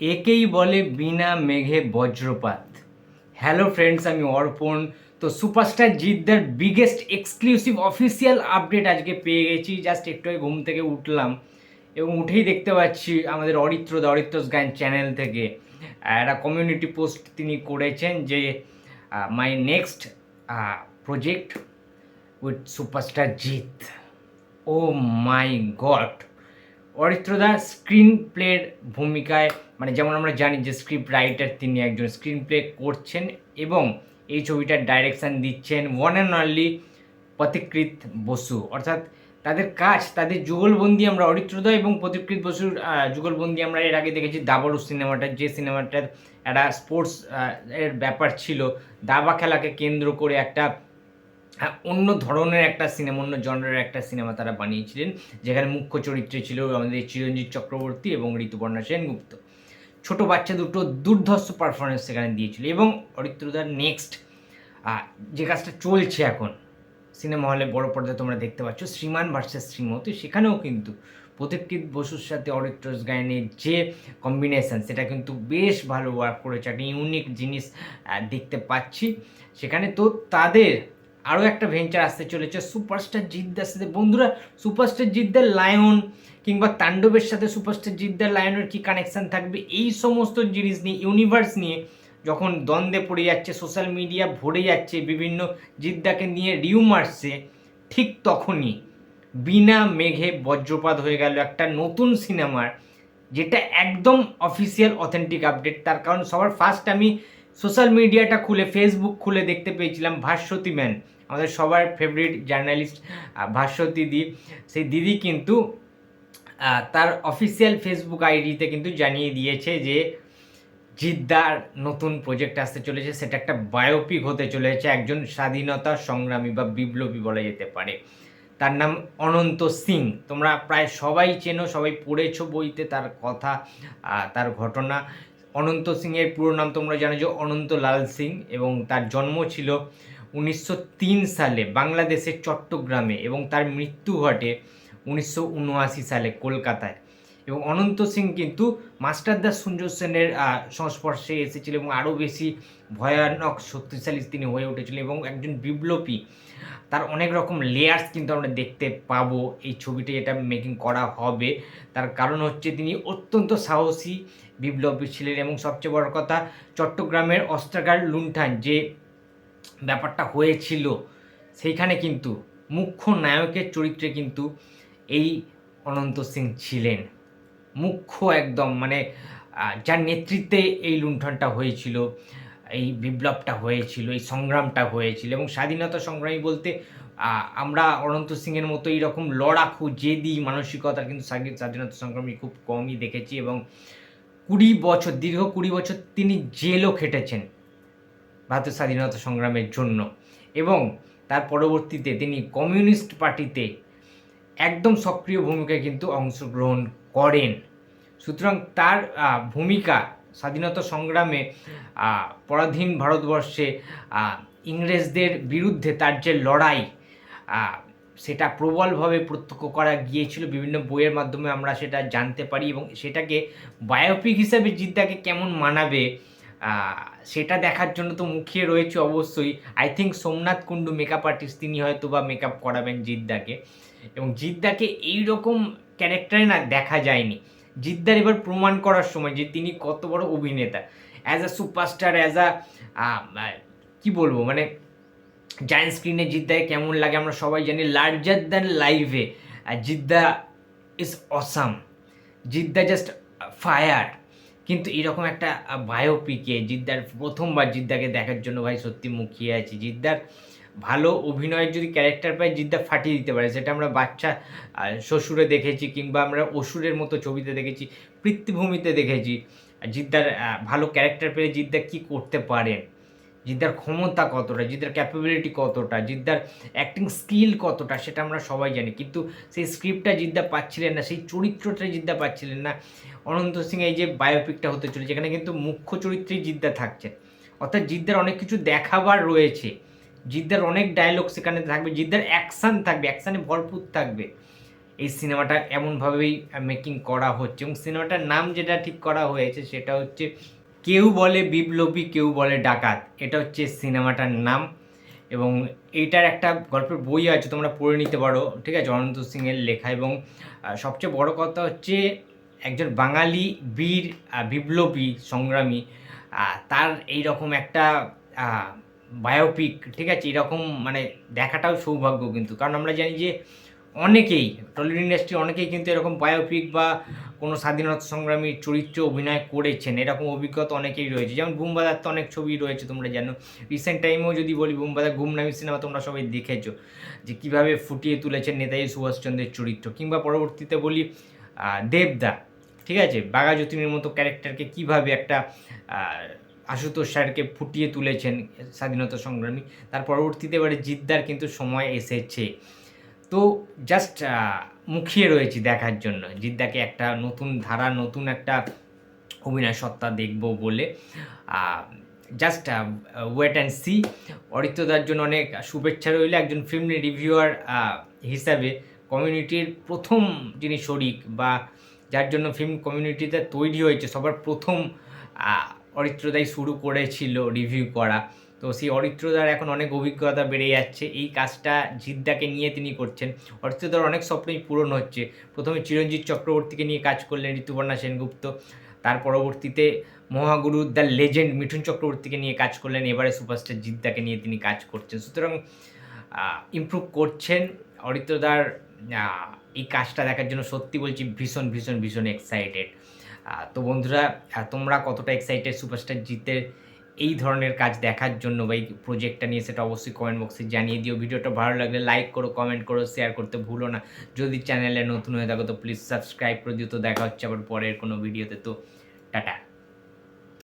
একেই বলে বিনা মেঘে বজ্রপাত। হ্যালো ফ্রেন্ডস আমি অর্পণ। তো সুপারস্টার জিদ্দার বিগেস্ট এক্সক্লুসিভ অফিসিয়াল আপডেট আজকে পেয়ে গেছি। জাস্ট একটু ঘুম থেকে উঠলাম এবং উঠেই দেখতে পাচ্ছি আমাদের অরিত্র দা অরিত্রস গান চ্যানেল থেকে। একটা কমিউনিটি পোস্ট তিনি করেছেন যে my next project with superstar Jeet. Oh my god অরিত্রদা screen প্লের ভূমিকায় মানে যেমন আমরা জানি যে স্ক্রিপ্ট রাইটার তিনি একজন স্ক্রিন প্লে করছেন এবং এই ছবিটার ডাইরেকশান দিচ্ছেন one and only Pathikrit Basu. অর্থাৎ তাদের কাজ, তাদের যুগলবন্দি আমরা অরিত্রদা এবং পথিকৃত বসুর যুগলবন্দি আমরা এর আগে দেখেছি দাবারু সিনেমাটা যে সিনেমাটার একটা স্পোর্টস এর ব্যাপার ছিল। দাবা খেলাকে কেন্দ্র করে একটা অন্য ধরনের একটা সিনেমা অন্য জনরের একটা সিনেমা তারা বানিয়েছিলেন, যেখানে মুখ্য চরিত্রে ছিল আমাদের চিরঞ্জিত চক্রবর্তী এবং ঋতুপর্ণা সেনগুপ্ত। ছোট বাচ্চা দুটো দুর্ধর্ষ পারফরমেন্স সেখানে দিয়েছিল এবং অরিত্রদার নেক্সট যে কাজটা চলছে এখন সিনেমা হলে বড় পর্দায় তোমরা দেখতে পাচ্ছ, শ্রীমান ভার্সেস শ্রীমতী, সেখানেও কিন্তু প্রতীক্ষিত বসুর সাথে অরিত্রস গায়নের যে কম্বিনেশান সেটা কিন্তু বেশ ভালো ওয়ার্ক করেছে, একটা ইউনিক জিনিস দেখতে পাচ্ছি। সেখানে তো তাদের আরও একটা ভেঞ্চার আসতে চলেছে সুপারস্টার জিদ্দার সাথে। বন্ধুরা সুপারস্টার জিদ্দার লায়ন কিংবা তাণ্ডবের সাথে সুপারস্টার জিদ্দার লায়নের কী কানেকশান থাকবে? এই সমস্ত জিনিস নিয়ে ইউনিভার্স নিয়ে যখন দ্বন্দ্বে পড়ে যাচ্ছে সোশ্যাল মিডিয়া ভরে যাচ্ছে, বিভিন্ন জিদ্দাকে নিয়ে রিউমার্সে ঠিক তখনই বিনা মেঘে বজ্রপাত হয়ে গেল একটা নতুন সিনেমার যেটা একদম অফিসিয়াল অথেন্টিক আপডেট তার কারণ সবার ফার্স্ট আমি সোশ্যাল মিডিয়াটা খুলে ফেসবুক খুলে দেখতে পেয়েছিলাম ভাস্বতী ম্যান। আমাদের সবার ফেভারিট জার্নালিস্ট ভাস্বতী দি। সেই দিদি কিন্তু তার অফিসিয়াল ফেসবুক আইডিতে কিন্তু জানিয়ে দিয়েছে যে, জিদ্দার নতুন প্রজেক্ট আসতে চলেছে। সেটা একটা বায়োপিক হতে চলেছে, একজন স্বাধীনতা সংগ্রামী বা বিপ্লবী বলা যেতে পারে। তার নাম অনন্ত সিং। তোমরা প্রায় সবাই চেনো, সবাই পড়েছো বইতে তার কথা তার ঘটনা। অনন্ত সিংয়ের পুরো নাম তোমরা জানো যে অনন্ত লাল সিং এবং তার জন্ম ছিল উনিশশো তিন সালে বাংলাদেশের চট্টগ্রামে এবং তার মৃত্যু ঘটে উনিশশো উনআশি সালে কলকাতায়। এবং অনন্ত সিং কিন্তু মাস্টারদাস সঞ্জয় সেনের সংস্পর্শে এসেছিল এবং আরও বেশি ভয়ানক শক্তিশালী তিনি হয়ে উঠেছিলেন এবং একজন বিপ্লবী। তার অনেক রকম লেয়ার্স কিন্তু আমরা দেখতে পাবো এই ছবিটা এটা মেকিং করা হবে। তার কারণ হচ্ছে তিনি অত্যন্ত সাহসী বিপ্লবী ছিলেন এবং সবচেয়ে বড় কথা, চট্টগ্রামের অস্ত্রাগার লুণ্ঠান যে ব্যাপারটা হয়েছিল, সেইখানে কিন্তু মুখ্য নায়কের চরিত্রে কিন্তু এই অনন্ত সিং ছিলেন। মুখ্য একদম মানে যার নেতৃত্বে এই লুণ্ঠনটা হয়েছিল, এই বিপ্লবটা হয়েছিল, এই সংগ্রামটা হয়েছিল এবং স্বাধীনতা সংগ্রামী বলতে আমরা অনন্ত সিংয়ের মতো এইরকম লড়াকু, জেদি মানসিকতা কিন্তু স্বাধী- স্বাধীনতা সংগ্রামী খুব কমই দেখেছি এবং কুড়ি বছর, দীর্ঘ কুড়ি বছর তিনি জেলও খেটেছেন। ভারতের স্বাধীনতা সংগ্রামের জন্য। এবং তার পরবর্তীতে তিনি কমিউনিস্ট পার্টিতে একদম সক্রিয় ভূমিকায় কিন্তু অংশগ্রহণ করেন। সুতরাং তার ভূমিকা স্বাধীনতা সংগ্রামে পরাধীন ভারতবর্ষে ইংরেজদের বিরুদ্ধে তার যে লড়াই সেটা প্রবলভাবে প্রত্যক্ষ করা গিয়েছিল। বিভিন্ন বইয়ের মাধ্যমে আমরা সেটা জানতে পারি এবং সেটাকে বায়োপিক হিসাবে জিদ্দাকে কেমন মানাবে সেটা দেখার জন্য তো মুখিয়ে রয়েছে অবশ্যই। I think Somnath Kundu makeup artist তিনি হয়তো বা মেকআপ করাবেন জিদ্দাকে। এবং জিদ্দাকে এইরকম ক্যারেক্টারে না দেখা যায়নি। জিদ্দার এবার প্রমাণ করার সময় যে তিনি কত বড় অভিনেতা। As a superstar as a কি বলব? মানে জায়েন্ট স্ক্রিনে জিদ্দায় কেমন লাগে আমরা সবাই জানি লার্জার দ্যান লাইভে জিদ্দা ইজ অসাম জিদ্দা জাস্ট ফায়ার কিন্তু এরকম একটা বায়োপিকে জিদ্দার, প্রথমবার জিদ্দাকে দেখার জন্য ভাই সত্যি মুখিয়ে আছি জিদ্দার ভালো অভিনয়ের যদি ক্যারেক্টার পায় জিদ্দা ফাটিয়ে দিতে পারে। সেটা আমরা বাচ্চা শ্বশুরে দেখেছি কিংবা আমরা অসুরের মতো ছবিতে দেখেছি পৃথিভূমিতে দেখেছি। জিদ্দার ভালো ক্যারেক্টার পেলে জিদ্দা কী করতে পারেন জিদ্দার ক্ষমতা কতটা, জিদ্দার ক্যাপাবিলিটি কতটা, জিদ্দার অ্যাক্টিং স্কিল কতটা সেটা আমরা সবাই জানি। কিন্তু সেই স্ক্রিপ্টটা জিদ্দা পাচ্ছিলেন না, সেই চরিত্রটা জিদ্দা পাচ্ছিলেন না। অনন্ত সিং এই যে বায়োপিকটা হতে চলেছে যেখানে কিন্তু মুখ্য চরিত্রেই জিদ্দা থাকছে অর্থাৎ জিদ্দার অনেক কিছু দেখাবার রয়েছে। জিদ্দার অনেক ডায়লগ সেখানে থাকবে, জিদ্দার অ্যাকশান থাকবে অ্যাকশানে ভরপুর থাকবে। এই সিনেমাটা এমনভাবেই মেকিং করা হচ্ছে এবং সিনেমাটার নাম যেটা ঠিক করা হয়েছে সেটা হচ্ছে কেউ বলে বিপ্লবী, কেউ বলে ডাকাত। এটা হচ্ছে সিনেমাটার নাম এবং এইটার একটা গল্পের বই আছে, তোমরা পড়ে নিতে পারো, ঠিক আছে? অনন্ত সিংয়ের লেখা এবং সবচেয়ে বড় কথা হচ্ছে একজন বাঙালি বীর বিপ্লবী সংগ্রামী তার এই রকম একটা বায়োপিক ঠিক আছে? এরকম মানে দেখাটাও সৌভাগ্য কিন্তু। কারণ আমরা জানি যে অনেকেই টলিউড ইন্ডাস্ট্রি অনেকেই কিন্তু এরকম বায়োপিক বা কোনো স্বাধীনতা সংগ্রামী চরিত্রে অভিনয় করেছেন, এরকম অভিজ্ঞতা অনেকেই রয়েছে। যেমন বুম্বাদার তো অনেক ছবি রয়েছে তোমরা জানো। রিসেন্ট টাইমেও যদি বলি বুম্বাদার, গুমনামি সিনেমা তোমরা সবাই দেখেছ যে কীভাবে ফুটিয়ে তুলেছেন নেতাজি সুভাষচন্দ্রের চরিত্র। কিংবা পরবর্তীতে বলি দেবদা, ঠিক আছে? বাঘা যতীনের মতো ক্যারেক্টারকে কীভাবে একটা আশুতোষ স্যারকে ফুটিয়ে তুলেছেন স্বাধীনতা সংগ্রামী। তার পরবর্তীতে এবারে জিদ্দার কিন্তু সময় এসেছে। তো জাস্ট মুখিয়ে রয়েছি দেখার জন্য। জিদ্দাকে একটা নতুন ধারা, নতুন একটা অভিনয় সত্তা দেখব বলে জাস্ট ওয়েট অ্যান্ড সি অরিত্রদার জন্য অনেক শুভেচ্ছা রইল একজন ফিল্ম রিভিউয়ার হিসাবে। কমিউনিটির প্রথম যিনি শরিক বা যার জন্য ফিল্ম কমিউনিটিতে তৈরি হয়েছে, সবার প্রথম অরিত্রদাই শুরু করেছিল রিভিউ করা। তো সেই অরিত্রদার এখন অনেক অভিজ্ঞতা বেড়ে যাচ্ছে। এই কাজটা জিদ্দাকে নিয়ে তিনি করছেন। অরিত্রদার অনেক স্বপ্নই পূরণ হচ্ছে। প্রথমে চিরঞ্জিত চক্রবর্তীকে নিয়ে কাজ করলেন ঋতুপর্ণা সেনগুপ্ত। তার পরবর্তীতে মহাগুরু দ্য লেজেন্ড মিঠুন চক্রবর্তীকে নিয়ে কাজ করলেন। এবারে সুপারস্টার জিদ্দাকে নিয়ে তিনি কাজ করছেন। সুতরাং ইমপ্রুভ করছেন। অরিত্রদার এই কাজটা দেখার জন্য সত্যি বলছি ভীষণ ভীষণ ভীষণ এক্সাইটেড তো বন্ধুরা তোমরা কতটা এক্সাইটেড সুপারস্টার জিতের এই ধরনের কাজ দেখার জন্য বা এই প্রজেক্টটা নিয়ে সেটা অবশ্যই কমেন্ট বক্সে জানিয়ে দিও। ভিডিওটা ভালো লাগলে লাইক করো কমেন্ট করো শেয়ার করতে ভুলো না। যদি চ্যানেলে নতুন হয়ে থাকো তো প্লিজ সাবস্ক্রাইব করে দিও। তো দেখা হচ্ছে আবার পরের কোনো ভিডিওতে তো টাটা।